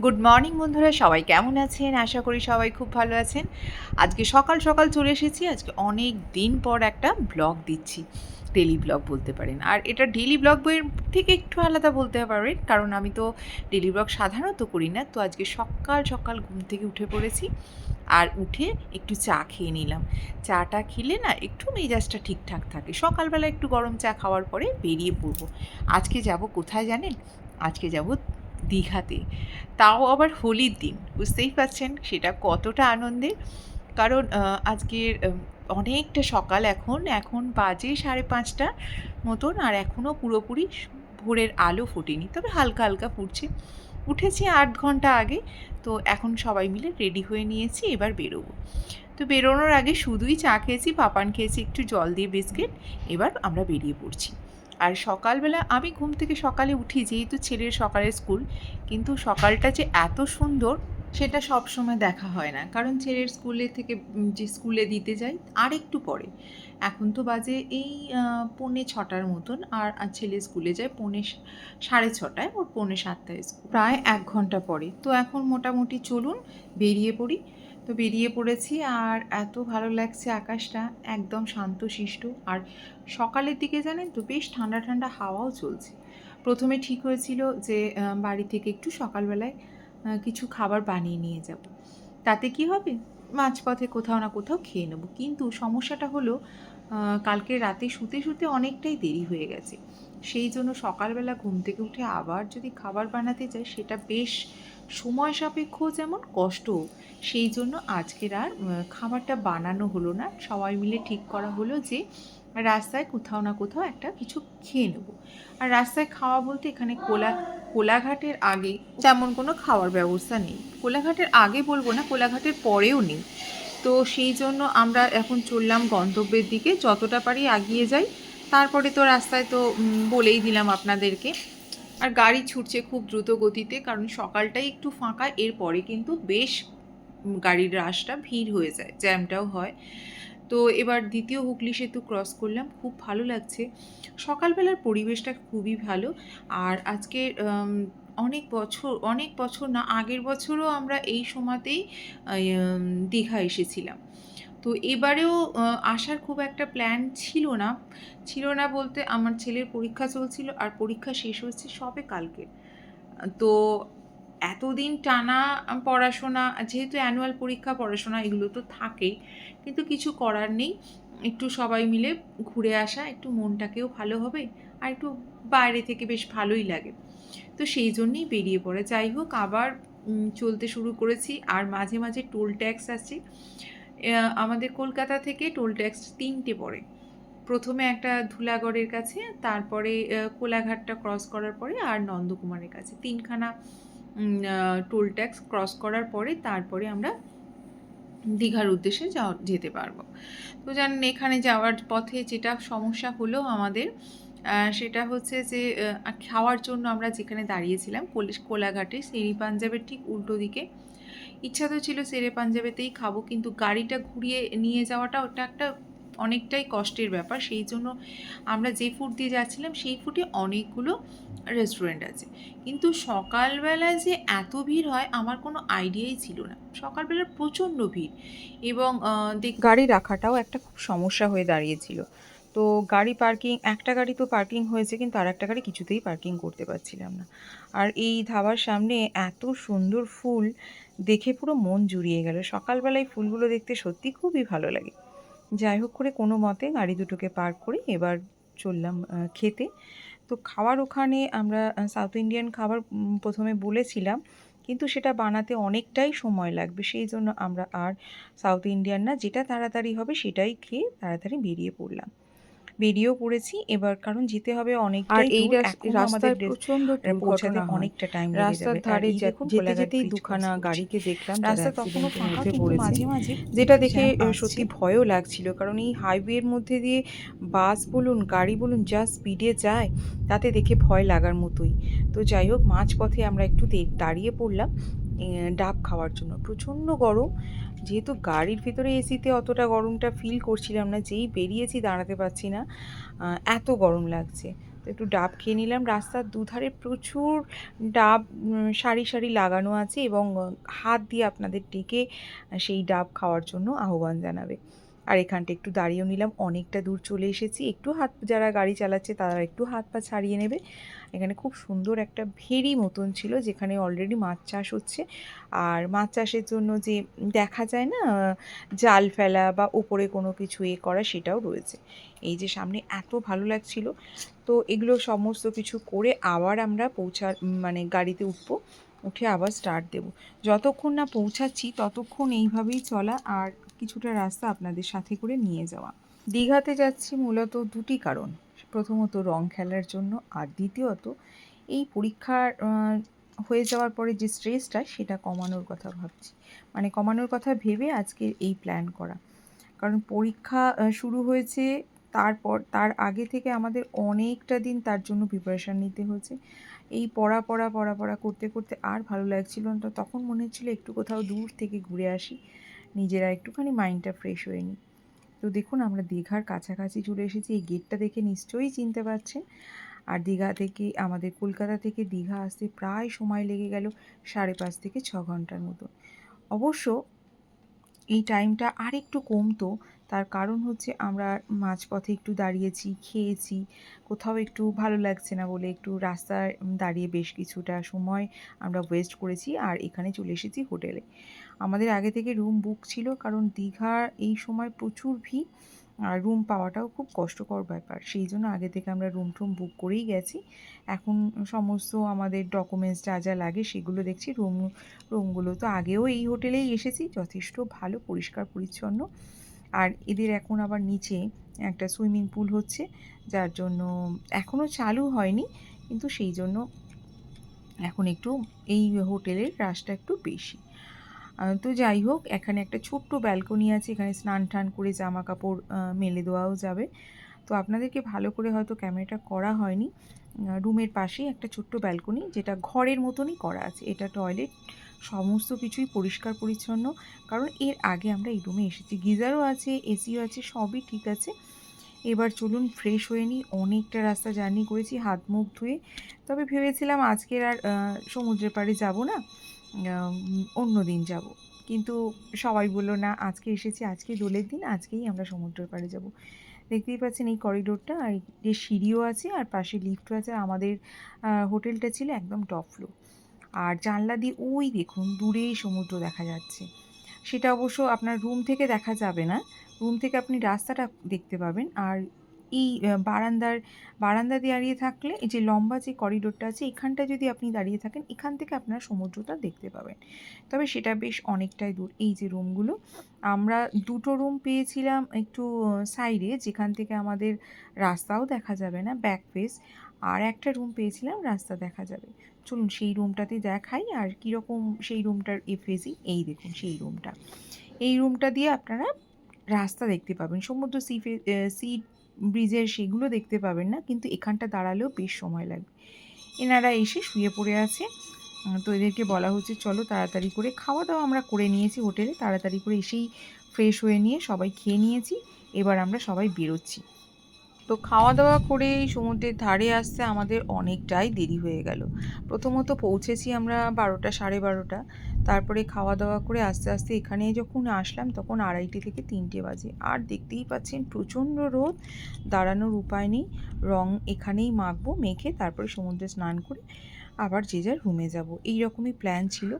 Good morning বন্ধুরা, সবাই কেমন আছেন? আশা করি সবাই খুব ভালো আছেন। আজকে সকাল সকাল চলে এসেছি, আজকে অনেক দিন পর একটা ব্লগ দিচ্ছি ডেলি ব্লগ বলতে পারেন। আর এটা ডেলি ব্লগ বইয়ের থেকে একটু আলাদা বলতে পারেন, কারণ আমি তো ডেলি ব্লগ সাধারণত করি না, তো আজকে সকাল সকাল ঘুম থেকে উঠে পড়েছি আর উঠে একটু চা খেয়ে নিলাম। চাটা খেলে না একটু মেজাজটা ঠিকঠাক থাকে। সকালবেলা একটু গরম চা খাওয়ার পরে বেরিয়ে পড়ব। আজকে যাব কোথায় জানেন? আজকে যাব দীঘাতে। তাও আবার হোলির দিন, বুঝতেই পারছেন? সেটা কতটা আনন্দের। কারণ আজকের অনেকটা সকাল এখন এখন বাজে সাড়ে পাঁচটা মতন, আর এখনও পুরোপুরি ভোরের আলো ফোটেনি। তবে হালকা হালকা ফুটছে। উঠেছি আট ঘণ্টা আগে, তো এখন সবাই মিলে রেডি হয়ে নিয়েছি, এবার বেরোবো। তো বেরোনোর আগে শুধুই চা খেয়েছি, পাপান খেয়েছি একটু জল দিয়ে বিস্কিট, এবার আমরা বেরিয়ে পড়ছি। আর সকালবেলা আমি ঘুম থেকে সকালে উঠি, যেহেতু ছেলের সকালে স্কুল, কিন্তু সকালটা যে এত সুন্দর, সেটা সব সময় দেখা হয় না। কারণ ছেলের স্কুলে থেকে যে স্কুলে দিতে যাই, আর একটু পরে। এখন তো বাজে এই পৌনে ছটার মতন, আর ছেলে স্কুলে যায় পৌনে সাড়ে ছটায়, ওর পৌনে সাতটায় স্কুল। প্রায় এক ঘণ্টা পরে। তো এখন মোটামুটি চলুন, বেরিয়ে পড়ি। তো বেরিয়ে পড়েছি আর এত ভালো লাগছে আকাশটা, একদম শান্তশিষ্ট। আর সকালের দিকে জানেন তো বেশ ঠান্ডা ঠান্ডা হাওয়াও চলছে। প্রথমে ঠিক হয়েছিল যে বাড়ি থেকে একটু সকালবেলায় কিছু খাবার বানিয়ে নিয়ে যাব। তাতে কি হবে? মাঝপথে কোথাও না কোথাও খেয়ে নেব। কিন্তু সমস্যাটা হলো কালকে রাতে শুতে শুতে অনেকটাই দেরি হয়ে গেছে। সেই জন্য সকালবেলা ঘুম থেকে উঠে আবার যদি খাবার বানাতে যাই সেটা বেশ সময় সাপেক্ষ যেমন কষ্ট, সেই জন্য আজকের আর খাবারটা বানানো হলো না। সবাই মিলে ঠিক করা হলো যে, রাস্তায় কোথাও না কোথাও একটা কিছু খেয়ে নেব। আর রাস্তায় খাওয়া বলতে এখানে কোলা, কোলাঘাটের আগে তেমন কোনো খাওয়ার ব্যবস্থা নেই। কোলাঘাটের আগে বলব না, কোলাঘাটের পরেও নেই। তো সেই জন্য আমরা এখন চললাম গন্তব্যের দিকে, যতটা পারি এগিয়ে যাই। তারপরে তো রাস্তায় তো বলেই দিলাম আপনাদেরকে। আর গাড়ি ছুটছে খুব দ্রুত গতিতে, কারণ সকালটাই একটু ফাঁকা, এরপরে কিন্তু বেশ গাড়ির রাশটা ভিড় হয়ে যায় জ্যামটাও হয়। তো এবার দ্বিতীয় হুগলি সেতু ক্রস করলাম, খুব ভালো লাগছে। সকালবেলার পরিবেশটা খুবই ভালো, আর আজকে অনেক বছর অনেক বছর না, আগের বছরও আমরা এই সময়তেই দীঘা এসেছিলাম। তো এবারেও আসার খুব একটা প্ল্যান ছিল না। ছিল না বলতে আমার ছেলের পরীক্ষা চলছিল আর পরীক্ষা শেষ হচ্ছে সবে কালকে। তো এতদিন টানা পড়াশোনা, যেহেতু অ্যানুয়াল পরীক্ষা, পড়াশোনা এগুলো তো থাকেই, কিন্তু কিছু করার নেই। একটু সবাই মিলে ঘুরে আসা, একটু মনটাকেও ভালো হবে আর একটু বাইরে থেকে বেশ ভালোই লাগে। তো সেই জন্যেই বেরিয়ে পড়ে। যাই হোক, আবার চলতে শুরু করেছি আর মাঝে মাঝে টোল ট্যাক্স আছে। আমাদের কলকাতা থেকে টোল ট্যাক্স তিনটে পড়ে। প্রথমে একটা ধুলাগড়ের কাছে, তারপরে কোলাঘাটটা ক্রস করার পরে আর নন্দকুমারের কাছে। তিনখানা টোল ট্যাক্স ক্রস করার পরে তারপরে আমরা দীঘার উদ্দেশ্যে যাওয়া যেতে পারব। তো জানেন, এখানে যাওয়ার পথে যেটা সমস্যা হলো আমাদের সেটা হচ্ছে যে খাওয়ার জন্য আমরা যেখানে দাঁড়িয়েছিলাম কোলাঘাটে সেরি পাঞ্জাবের ঠিক উল্টো দিকে ইচ্ছা তো ছিল সেরে পাঞ্জাবেতেই খাব, কিন্তু গাড়িটা ঘুরিয়ে নিয়ে যাওয়াটা ওটা একটা অনেকটাই কষ্টের ব্যাপার। সেই জন্য আমরা যে ফুড দিয়ে যাচ্ছিলাম, সেই ফুডে অনেকগুলো রেস্টুরেন্ট আছে। কিন্তু সকালবেলায় যে এত ভিড় হয়, আমার কোনো আইডিয়াই ছিল না। সকালবেলা প্রচণ্ড ভিড় এবং গাড়ি রাখাটাও একটা খুব সমস্যা হয়ে দাঁড়িয়েছিল। তো গাড়ি পার্কিং একটা গাড়ি তো পার্কিং হয়েছে, কিন্তু আর একটা গাড়ি কিছুতেই পার্কিং করতে পারছিলাম না। আর এই ধাবার সামনে এত সুন্দর ফুল দেখে পুরো মন জুড়িয়ে গেল। সকালবেলায় ফুলগুলো দেখতে সত্যি খুবই ভালো লাগে। যাই হোক করে কোনো মতে গাড়ি দুটোকে পার্ক করে এবার চললাম খেতে। তো খাওয়ার ওখানে আমরা সাউথ ইন্ডিয়ান খাবার প্রথমে বলেছিলাম, কিন্তু সেটা বানাতে অনেকটাই সময় লাগবে। সেই জন্য আমরা আর সাউথ ইন্ডিয়ান না, যেটা তাড়াতাড়ি হবে সেটাই খেয়ে তাড়াতাড়ি বেরিয়ে পড়লাম। বেরিয়েও পড়েছি এবার কারণ যেতে হবে এই রাস- এখনও আমাদের রাস্তায় প্রচণ্ড পৌঁছাতে অনেকটা টাইম লেগে রাস্তার ধারে এই যেতে যেতেই দুখানা গাড়িকে দেখলাম রাস্তা তখনও ফাঁকা মাঝে মাঝে যেটা দেখে। সত্যি ভয়ও লাগছিল। কারণ এই হাইওয়ের মধ্যে দিয়ে বাস বলুন গাড়ি বলুন যা স্পিডে যায় তাতে দেখে ভয় লাগার মতোই। তো যাই হোক মাঝপথে আমরা একটু দাঁড়িয়ে পড়লাম ডাব খাওয়ার জন্য। প্রচণ্ড গরম যেহেতু গাড়ির ভিতরে এসিতে অতটা গরমটা ফিল করছিলাম না, যেই বেরিয়েছি দাঁড়াতে পারছি না এত গরম লাগছে। তো একটু ডাব খেয়ে নিলাম। রাস্তার দুধারে প্রচুর ডাব সারি সারি লাগানো আছে এবং হাত দিয়ে আপনাদের ডেকে সেই ডাব খাওয়ার জন্য আহ্বান জানাবে। আর এখানটা একটু দাঁড়িয়েও নিলাম। অনেকটা দূর চলে এসেছি। একটু হাত, যারা গাড়ি চালাচ্ছে তারা একটু হাত পা ছাড়িয়ে নেবে। এখানে খুব সুন্দর একটা ভেরি মতন ছিল যেখানে অলরেডি মাছ চাষ হচ্ছে। আর মাছ চাষের জন্য যে দেখা যায় না জাল ফেলা বা ওপরে কোনো কিছু এ করা সেটাও রয়েছে। এই যে সামনে এত ভালো লাগছিল। তো এগুলো সমস্ত কিছু করে আবার আমরা উম, মানে গাড়িতে উঠবো উঠে আবার স্টার্ট দেব। যতক্ষণ না পৌঁছাচ্ছি ততক্ষণ এইভাবেই চলা আর কিছুটা রাস্তা আপনাদের সাথে করে নিয়ে যাওয়া। দীঘাতে যাচ্ছি মূলত দুটি কারণ। প্রথমত রং খেলার জন্য আর দ্বিতীয়ত এই পরীক্ষার হয়ে যাওয়ার পরে যে স্ট্রেসটা সেটা কমানোর কথা ভাবছি। মানে কমানোর কথা ভেবে আজকে এই প্ল্যান করা। কারণ পরীক্ষা শুরু হয়েছে তারপর, তার আগে থেকে আমাদের অনেকটা দিন তার জন্য প্রিপারেশান নিতে হয়েছে। এই পড়া পড়া পড়া পড়া করতে করতে আর ভালো লাগছিল না। তখন মনে হচ্ছিল একটু কোথাও দূর থেকে ঘুরে আসি, নিজেরা একটুখানি মাইন্ডটা ফ্রেশ হয়ে নিই। তো দেখুন, আমরা দীঘার কাছাকাছি চলে এসেছি। এই গেটটা দেখে নিশ্চয়ই চিনতে পারছেন। আর দীঘা থেকে, আমাদের কলকাতা থেকে দীঘা আসতে প্রায় সময় লেগে গেল সাড়ে পাঁচ থেকে ছ ঘণ্টার মতো। অবশ্য এই টাইমটা আর একটু কমতো। তার কারণ হচ্ছে আমরা মাঝপথে একটু দাঁড়িয়েছি, খেয়েছি, কোথাও একটু ভালো লাগছে না বলে একটু রাস্তায় দাঁড়িয়ে বেশ কিছুটা সময় আমরা ওয়েস্ট করেছি আর এখানে চলে এসেছি হোটেলে। আমাদের আগে থেকে রুম বুক ছিল কারণ দীঘার এই সময় প্রচুর ভিড়। আর রুম পাওয়াটাও খুব কষ্টকর ব্যাপার। সেই জন্য আগে থেকে আমরা রুম টুম বুক করেই গেছি। এখন সমস্ত আমাদের ডকুমেন্টস যা যা লাগে সেগুলো দেখছি। রুম রুমগুলো তো আগেও এই হোটেলেই এসেছি। যথেষ্ট ভালো, পরিষ্কার, পরিচ্ছন্ন। আর এদের এখন আবার নিচে একটা সুইমিং পুল হচ্ছে, যার জন্য এখনও চালু হয়নি। কিন্তু সেই জন্য এখন একটু এই হোটেলের রাশটা একটু বেশি। তো যাই হোক, এখানে একটা ছোট্ট ব্যালকনি আছে, এখানে স্নান টান করে জামা কাপড় মেলে দেওয়াও যাবে। তো আপনাদেরকে ভালো করে হয়তো ক্যামেরাটা করা হয়নি। রুমের পাশেই একটা ছোট্ট ব্যালকনি যেটা ঘরের মতনই করা আছে। এটা টয়লেট সমস্ত কিছুই পরিষ্কার পরিচ্ছন্ন। কারণ এর আগে আমরা এই রুমে এসেছি। গিজারও আছে, এসিও আছে, সবই ঠিক আছে। এবার চলুন ফ্রেশ হয়ে নিই। অনেকটা রাস্তা জার্নি করেছি, হাত মুখ ধুয়ে। তবে ভেবেছিলাম আজকের আর সমুদ্রের পাড়ে যাব না। অন্য দিন যাব। কিন্তু সবাই বলল, না, আজকে এসেছি, আজকে দোলের দিন, আজকেই আমরা সমুদ্রের পাড়ে যাব। দেখতেই পাচ্ছেন এই করিডোরটা, আর যে সিঁড়িও আছে, আর পাশে লিফটও আছে আমাদের হোটেলটা ছিল একদম টপ ফ্লোর। আর জানলা দিয়ে ওই দেখুন, দূরেই সমুদ্র দেখা যাচ্ছে। সেটা অবশ্য আপনার রুম থেকে দেখা যাবে না। রুম থেকে আপনি রাস্তাটা দেখতে পাবেন। আর এই বারান্দার, বারান্দা দাঁড়িয়ে থাকলে এই যে লম্বা যে করিডোরটা আছে এখানটা যদি আপনি দাঁড়িয়ে থাকেন, এখান থেকে আপনার সমুদ্রটা দেখতে পাবেন। তবে সেটা বেশ অনেকটাই দূর। এই যে রুমগুলো, আমরা দুটো রুম পেয়েছিলাম একটু সাইডে, যেখান থেকে আমাদের রাস্তাও দেখা যাবে না ব্যাক ফেস আর একটা রুম পেয়েছিলাম, রাস্তা দেখা যাবে। চলুন সেই রুমটাতে দেখাই, আর কীরকম সেই রুমটার এফেসি এই দেখুন সেই রুমটা। এই রুমটা দিয়ে আপনারা রাস্তা দেখতে পাবেন। সমুদ্র সি সি ব্রিজের সেগুলো দেখতে পাবেন না, কিন্তু এখানটা দাঁড়ালেও বেশ সময় লাগবে। এনারা এসে শুয়ে পড়ে আছে। তো এদেরকে বলা হচ্ছে, চলো তাড়াতাড়ি করে খাওয়া দাওয়া আমরা করে নিয়েছি হোটেলে, তাড়াতাড়ি করে এসেই ফ্রেশ হয়ে নিয়ে সবাই খেয়ে নিয়েছি, এবার আমরা সবাই বেরোচ্ছি। তো খাওয়া দাওয়া করে এই সমুদ্রের ধারে আসতে আমাদের অনেকটাই দেরি হয়ে গেল। প্রথমত পৌঁছেছি আমরা বারোটা, সাড়ে বারোটা। তারপরে খাওয়া দাওয়া করে আস্তে আস্তে এখানে যখন আসলাম তখন আড়াইটে থেকে তিনটে বাজে। আর দেখতেই পাচ্ছেন প্রচণ্ড রোদ, দাঁড়ানোর উপায় নেই। রং এখানেই মাখবো, মেখে তারপরে সমুদ্রে স্নান করে আবার যে যার রুমে যাব। এই রকমই প্ল্যান ছিল।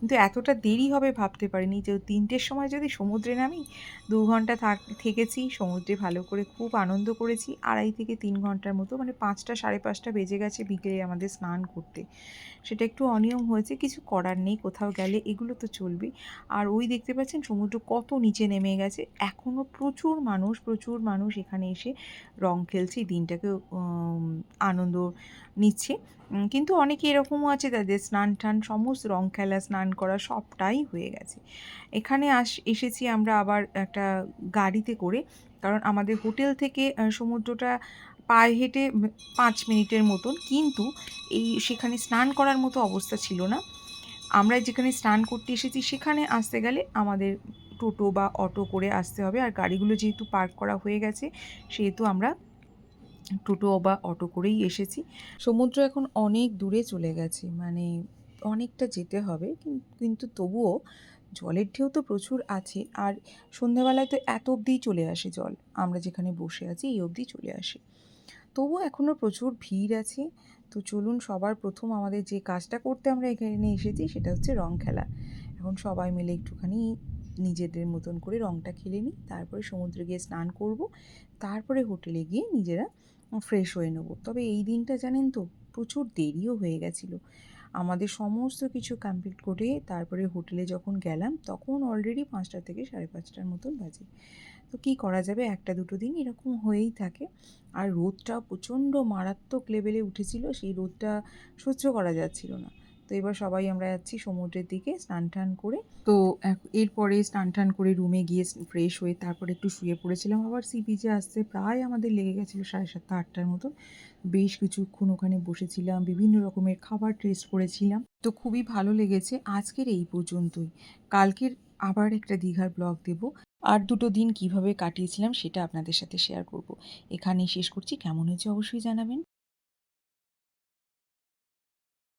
কিন্তু এতটা দেরি হবে ভাবতে পারিনি যে তিনটের সময় যদি সমুদ্রে নামি, দু ঘণ্টা থাক, থেকেছি, সমুদ্রে ভালো করে খুব আনন্দ করেছি, আড়াই থেকে তিন ঘণ্টার মতো মানে পাঁচটা সাড়ে পাঁচটা বেজে গেছে বিকেলে আমাদের স্নান করতে। সেটা একটু অনিয়ম হয়েছে, কিছু করার নেই, কোথাও গেলে এগুলো তো চলবেই আর ওই দেখতে পাচ্ছেন সমুদ্র কত নিচে নেমে গেছে এখনও প্রচুর মানুষ প্রচুর মানুষ এখানে এসে রং খেলছে দিনটাকে আনন্দ নিচ্ছে। কিন্তু অনেকে এরকমও আছে তাদের স্নান টান সমস্ত রং খেলা স্নান করা সবটাই হয়ে গেছে। এখানে আস, এসেছি আমরা আবার একটা গাড়িতে করে, কারণ আমাদের হোটেল থেকে সমুদ্রটা পায়ে হেঁটে পাঁচ মিনিটের মতন। কিন্তু এই সেখানে স্নান করার মতো অবস্থা ছিল না। আমরা যেখানে স্নান করতে এসেছি সেখানে আসতে গেলে আমাদের টোটো বা অটো করে আসতে হবে। আর গাড়িগুলো যেহেতু পার্ক করা হয়ে গেছে, সেহেতু আমরা টোটো বা অটো করেই এসেছি। সমুদ্র এখন অনেক দূরে চলে গেছে মানে অনেকটা যেতে হবে কিন্তু তবুও জলের ঢেউ তো প্রচুর আছে, আর সন্ধ্যাবেলায় তো এত অবধিই চলে আসে জল। আমরা যেখানে বসে আছি এই অবধি চলে আসে। তবুও এখনও প্রচুর ভিড় আছে, তো চলুন সবার প্রথম আমাদের যে কাজটা করতে আমরা এখানে এসেছি সেটা হচ্ছে রং খেলা। এখন সবাই মিলে একটুখানি নিজেদের মতন করে রংটা খেলে নিই, তারপরে সমুদ্রে গিয়ে স্নান করব, তারপরে হোটেলে গিয়ে নিজেরা ফ্রেশ হয়ে নেব। তবে এই দিনটা জানেন তো, প্রচুর দেরিও হয়ে গেছিল। আমাদের সমস্ত কিছু কমপ্লিট করে তারপরে হোটেলে যখন গেলাম, তখন অলরেডি পাঁচটা থেকে সাড়ে পাঁচটার মতন বাজে। তো কী করা যাবে? একটা দুটো দিন এরকম হয়েই থাকে। আর রোদটা প্রচণ্ড মারাত্মক লেভেলে উঠেছিল, সেই রোদটা সহ্য করা যাচ্ছিল না। তো এবার সবাই আমরা যাচ্ছি সমুদ্রের দিকে স্নান টান করে। তো এরপরে স্নান টান করে রুমে গিয়ে ফ্রেশ হয়ে তারপরে একটু শুয়ে পড়েছিলাম। আবার সি বিচে আসতে প্রায় আমাদের লেগে গেছিল সাড়ে সাতটা, আটটার মতো। বেশ কিছুক্ষণ ওখানে বসেছিলাম, বিভিন্ন রকমের খাবার টেস্ট করেছিলাম। তো খুবই ভালো লেগেছে, আজকের এই পর্যন্তই। কালকের আবার একটা দীঘার ব্লগ দেব। আর দুটো দিন কীভাবে কাটিয়েছিলাম সেটা আপনাদের সাথে শেয়ার করব। এখানেই শেষ করছি, কেমন হয়েছে অবশ্যই জানাবেন।